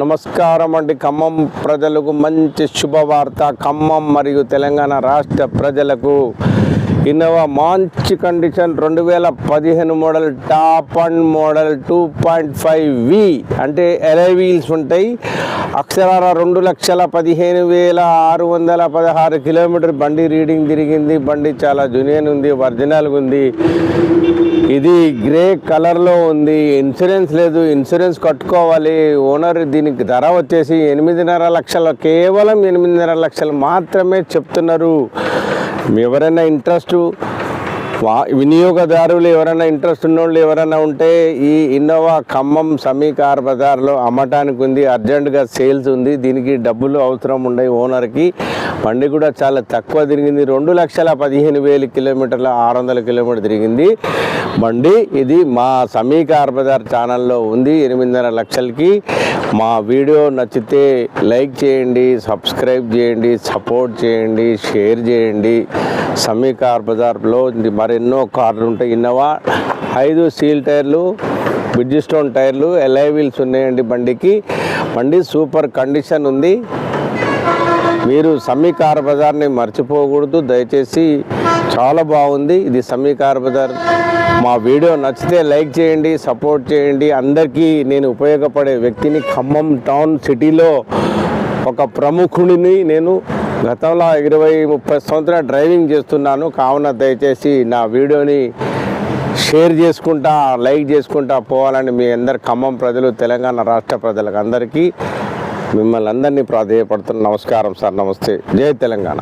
నమస్కారం అండి. ఖమ్మం ప్రజలకు మంచి శుభవార్త. ఖమ్మం మరియు తెలంగాణ రాష్ట్ర ప్రజలకు ఇన్నోవా మంచి కండిషన్. రెండు వేల పదిహేను model top and model two point five V అంటే ఎలై వీల్స్ ఉంటాయి. అక్షరాల రెండు లక్షల పదిహేను వేల ఆరు వందల పదహారు కిలోమీటర్ బండి రీడింగ్ తిరిగింది. బండి చాలా జునియన్ ఉంది ఒరిజినల్గా ఉంది. ఇది గ్రే కలర్లో ఉంది. ఇన్సూరెన్స్ లేదు. ఇన్సూరెన్స్ కట్టుకోవాలి. ఓనర్ దీనికి ధర వచ్చేసి ఎనిమిదిన్నర లక్షలు. కేవలం ఎనిమిదిన్నర లక్షలు మాత్రమే చెప్తున్నారు. ఎవరైనా ఇంట్రెస్ట్ వినియోగదారులు ఎవరైనా ఇంట్రెస్ట్ ఉన్నోళ్ళు ఎవరైనా ఉంటే ఈ ఇన్నోవా ఖమ్మం సమీకార్ బజార్లో అమ్మటానికి ఉంది అర్జెంటుగా సేల్స్ ఉంది దీనికి డబ్బులు అవసరం ఉన్నాయి ఓనర్కి. బండి కూడా చాలా తక్కువ తిరిగింది రెండు లక్షల పదిహేను వేలు కిలోమీటర్ల ఆరు వందల కిలోమీటర్ తిరిగింది. బండి ఇది మా సమీకార్ బజార్ ఛానల్లో ఉంది ఎనిమిదిన్నర లక్షలకి. మా వీడియో నచ్చితే లైక్ చేయండి సబ్స్క్రైబ్ చేయండి సపోర్ట్ చేయండి షేర్ చేయండి. సమీకార్ బజార్లో మరెన్నో కార్లు ఉంటాయి. ఇన్నోవా ఐదు సీల్ టైర్లు బ్రిడ్జ్ స్టోన్ టైర్లు ఎల్ఐ వీల్స్ ఉన్నాయండి బండికి. బండి సూపర్ కండిషన్ ఉంది. మీరు సమీకార్ బజార్ని మర్చిపోకూడదు. దయచేసి చాలా బాగుంది. ఇది సమీకార్ బజార్. మా వీడియో నచ్చితే లైక్ చేయండి సపోర్ట్ చేయండి. అందరికీ నేను ఉపయోగపడే వ్యక్తిని ఖమ్మం టౌన్ సిటీలో ఒక ప్రముఖుడిని నేను గతంలో ఇరవై ముప్పై సంవత్సరాలు డ్రైవింగ్ చేస్తున్నాను. కావున దయచేసి నా వీడియోని షేర్ చేసుకుంటా లైక్ చేసుకుంటా పోవాలని మీ అందరు ఖమ్మం ప్రజలు తెలంగాణ రాష్ట్ర ప్రజలకు అందరికీ మిమ్మల్ని అందరినీ ప్రాధేయపడుతున్న నమస్కారం సార్. నమస్తే. జై తెలంగాణ.